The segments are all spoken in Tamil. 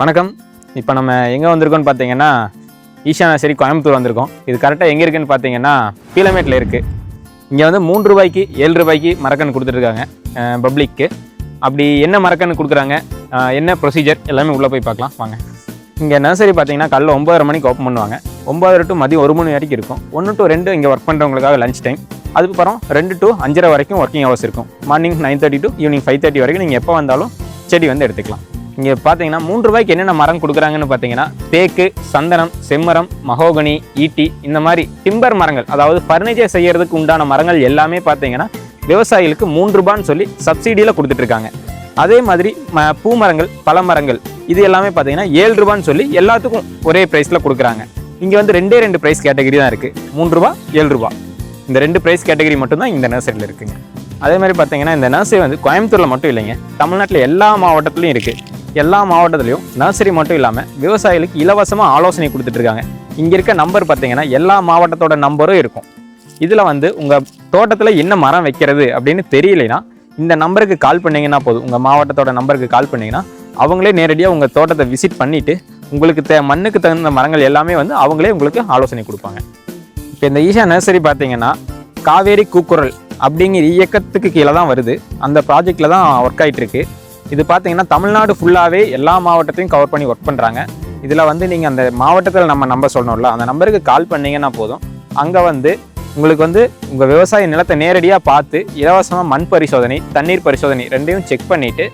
வணக்கம். இப்போ நம்ம எங்கே வந்திருக்கோம்னு பார்த்தீங்கன்னா ஈஷா சரி கோயம்புத்தூர் வந்திருக்கோம். இது கரெக்டாக எங்கே இருக்குன்னு பார்த்தீங்கன்னா பீலமேட்டில் இருக்குது இங்கே வந்து மூன்று ரூபாய்க்கு ஏழு ரூபாய்க்கு மரக்கன் கொடுத்துருக்காங்க பப்ளிக்கு அப்படி என்ன மரக்கன் கொடுக்குறாங்க என்ன ப்ரொசீஜர் எல்லாமே உள்ளே போய் பார்க்கலாம் வாங்க. இங்கே நர்சரி பார்த்தீங்கன்னா காலைல ஒம்பதரை மணிக்கு ஓப்பன் பண்ணுவாங்க. ஒம்பதரை டு மதியம் ஒரு மணி வரைக்கும் இருக்கும். ஒன்று டு ரெண்டு இங்கே ஒர்க் பண்ணுறவங்களுக்காக லஞ்ச் டைம் அதுக்கப்புறம் ரெண்டு டு அஞ்சரை வரைக்கும் ஒர்க்கிங் ஹவர்ஸ் இருக்கும். Morning nine thirty to evening five thirty வரைக்கும் நீங்கள் எப்போ வந்தாலும் செடி வந்து எடுத்துக்கலாம். இங்கே பார்த்தீங்கன்னா மூன்று ரூபாய்க்கு என்னென்ன மரம் கொடுக்குறாங்கன்னு பார்த்தீங்கன்னா தேக்கு சந்தனம் செம்மரம் மகோகனி ஈட்டி இந்த மாதிரி டிம்பர் மரங்கள் அதாவது ஃபர்னிச்சர் செய்கிறதுக்கு உண்டான மரங்கள் எல்லாமே பார்த்தீங்கன்னா விவசாயிகளுக்கு மூன்று ரூபான்னு சொல்லி சப்சிடியில் கொடுத்துட்ருக்காங்க அதே மாதிரி ம பூ மரங்கள் பல மரங்கள் இது எல்லாமே பார்த்தீங்கன்னா ஏழு ரூபான்னு சொல்லி எல்லாத்துக்கும் ஒரே ப்ரைஸில் கொடுக்குறாங்க. இங்கே வந்து ரெண்டே ரெண்டு ப்ரைஸ் கேட்டகரி தான் இருக்குது மூன்று ரூபா ஏழு ரூபா. இந்த ரெண்டு ப்ரைஸ் கேட்டகரி மட்டும்தான் இந்த நர்சரியில் இருக்குங்க. அதே மாதிரி பார்த்தீங்கன்னா இந்த நர்சரி வந்து கோயம்புத்தூரில் மட்டும் இல்லைங்க. தமிழ்நாட்டில் எல்லா மாவட்டத்துலையும் இருக்குது எல்லா மாவட்டத்துலையும் நர்சரி மட்டும் இல்லாமல் விவசாயிகளுக்கு இலவசமாக ஆலோசனை கொடுத்துட்ருக்காங்க இங்கே இருக்க நம்பர் பார்த்தீங்கன்னா எல்லா மாவட்டத்தோட நம்பரும் இருக்கும். இதில் வந்து உங்கள் தோட்டத்தில் என்ன மரம் வைக்கிறது அப்படின்னு தெரியலைன்னா இந்த நம்பருக்கு கால் பண்ணீங்கன்னா போதும். உங்கள் மாவட்டத்தோட நம்பருக்கு கால் பண்ணிங்கன்னா அவங்களே நேரடியாக உங்கள் தோட்டத்தை விசிட் பண்ணிவிட்டு உங்களுக்கு தே மண்ணுக்கு தகுந்த மரங்கள் எல்லாமே வந்து அவங்களே உங்களுக்கு ஆலோசனை கொடுப்பாங்க. இப்போ இந்த ஈஷா நர்சரி பார்த்தீங்கன்னா காவேரி கூக்குரல் அப்படிங்கிற இயக்கத்துக்கு கீழே தான் வருது. அந்த ப்ராஜெக்டில் தான் ஒர்க் ஆகிட்டுருக்கு இது பார்த்தீங்கன்னா தமிழ்நாடு ஃபுல்லாகவே எல்லா மாவட்டத்தையும் கவர் பண்ணி ஒர்க் பண்ணுறாங்க இதில் வந்து நீங்கள் அந்த மாவட்டத்தில் நம்ம நம்பர் சொல்லணும்ல அந்த நம்பருக்கு கால் பண்ணிங்கன்னா போதும். அங்கே வந்து உங்களுக்கு வந்து உங்கள் விவசாய நிலத்தை நேரடியாக பார்த்து இலவசமாக மண் பரிசோதனை தண்ணீர் பரிசோதனை ரெண்டையும் செக் பண்ணிவிட்டு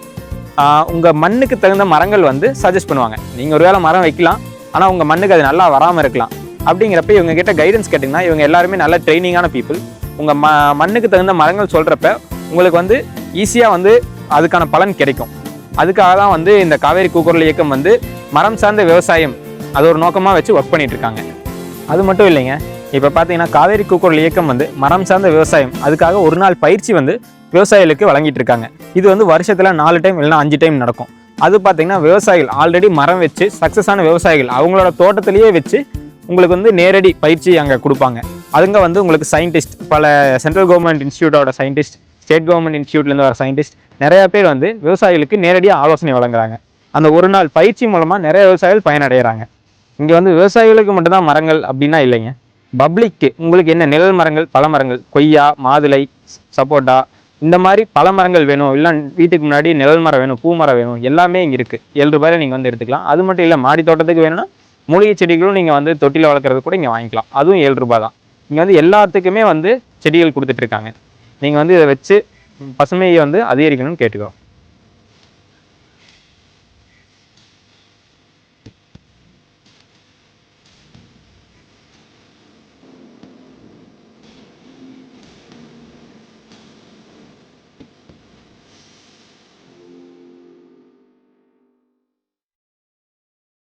உங்கள் மண்ணுக்கு தகுந்த மரங்கள் வந்து சஜஸ்ட் பண்ணுவாங்க. நீங்கள் ஒருவேளை மரம் வைக்கலாம் ஆனால் உங்கள் மண்ணுக்கு அது நல்லா வராமல் இருக்கலாம். அப்படிங்கிறப்ப இவங்க கிட்ட கைடன்ஸ் கேட்டிங்கன்னா இவங்க எல்லாருமே நல்ல ட்ரைனிங்கான பீப்புள் உங்கள் ம மண்ணுக்கு தகுந்த மரங்கள் சொல்கிறப்ப உங்களுக்கு வந்து ஈஸியாக வந்து அதுக்கான பலன் கிடைக்கும். அதுக்காக தான் வந்து இந்த காவேரி கூக்குரல் இயக்கம் வந்து மரம் சார்ந்த விவசாயம் அது ஒரு நோக்கமாக வச்சு ஒர்க் பண்ணிட்டு இருக்காங்க அது மட்டும் இல்லைங்க. இப்போ பார்த்தீங்கன்னா காவேரி கூக்குரல் இயக்கம் வந்து மரம் சார்ந்த விவசாயம் அதுக்காக ஒரு நாள் பயிற்சி வந்து விவசாயிகளுக்கு வழங்கிட்டு இருக்காங்க இது வந்து வருஷத்தில் நாலு டைம் இல்லைன்னா அஞ்சு டைம் நடக்கும். அது பார்த்தீங்கன்னா விவசாயிகள் ஆல்ரெடி மரம் வச்சு சக்ஸஸ் ஆன விவசாயிகள் அவங்களோட தோட்டத்திலேயே வச்சு உங்களுக்கு வந்து நேரடி பயிற்சி அங்கே கொடுப்பாங்க. அதுங்க வந்து உங்களுக்கு சயின்டிஸ்ட் பல சென்ட்ரல் கவர்மெண்ட் இன்ஸ்டியூட்டோட சயின்டிஸ்ட் ஸ்டேட் கவர்மெண்ட் இன்ஸ்டியூட்லேருந்து வர சயின்டிஸ்ட் நிறைய பேர் வந்து விவசாயிகளுக்கு நேரடியாக ஆலோசனை வழங்குறாங்க. அந்த ஒரு நாள் பயிற்சி மூலமாக நிறைய விவசாயிகள் பயனடைகிறாங்க இங்கே வந்து விவசாயிகளுக்கு மட்டும்தான் மரங்கள் அப்படின்னா இல்லைங்க. பப்ளிக்கு உங்களுக்கு என்ன நிழல் மரங்கள் பல மரங்கள் கொய்யா மாதுளை சப்போட்டா இந்த மாதிரி பல மரங்கள் வேணும். இல்லை வீட்டுக்கு முன்னாடி நிழல் மரம் வேணும் பூ மரம் வேணும். எல்லாமே இங்கே இருக்குது ஏழு ரூபாயில் நீங்கள் வந்து எடுத்துக்கலாம். அது மட்டும் இல்லை மாடி தோட்டத்துக்கு வேணும்னா மூலிகை செடிகளும் நீங்கள் வந்து தொட்டியில் வளர்க்குறது கூட இங்கே வாங்கிக்கலாம். அதுவும் ஏழு ரூபாய் தான். இங்கே வந்து எல்லாத்துக்குமே வந்து செடிகள் கொடுத்துட்ருக்காங்க நீங்கள் வந்து இதை வச்சு பசுமையை வந்து அதிகரிக்கணும்னு கேட்டுக்கோ.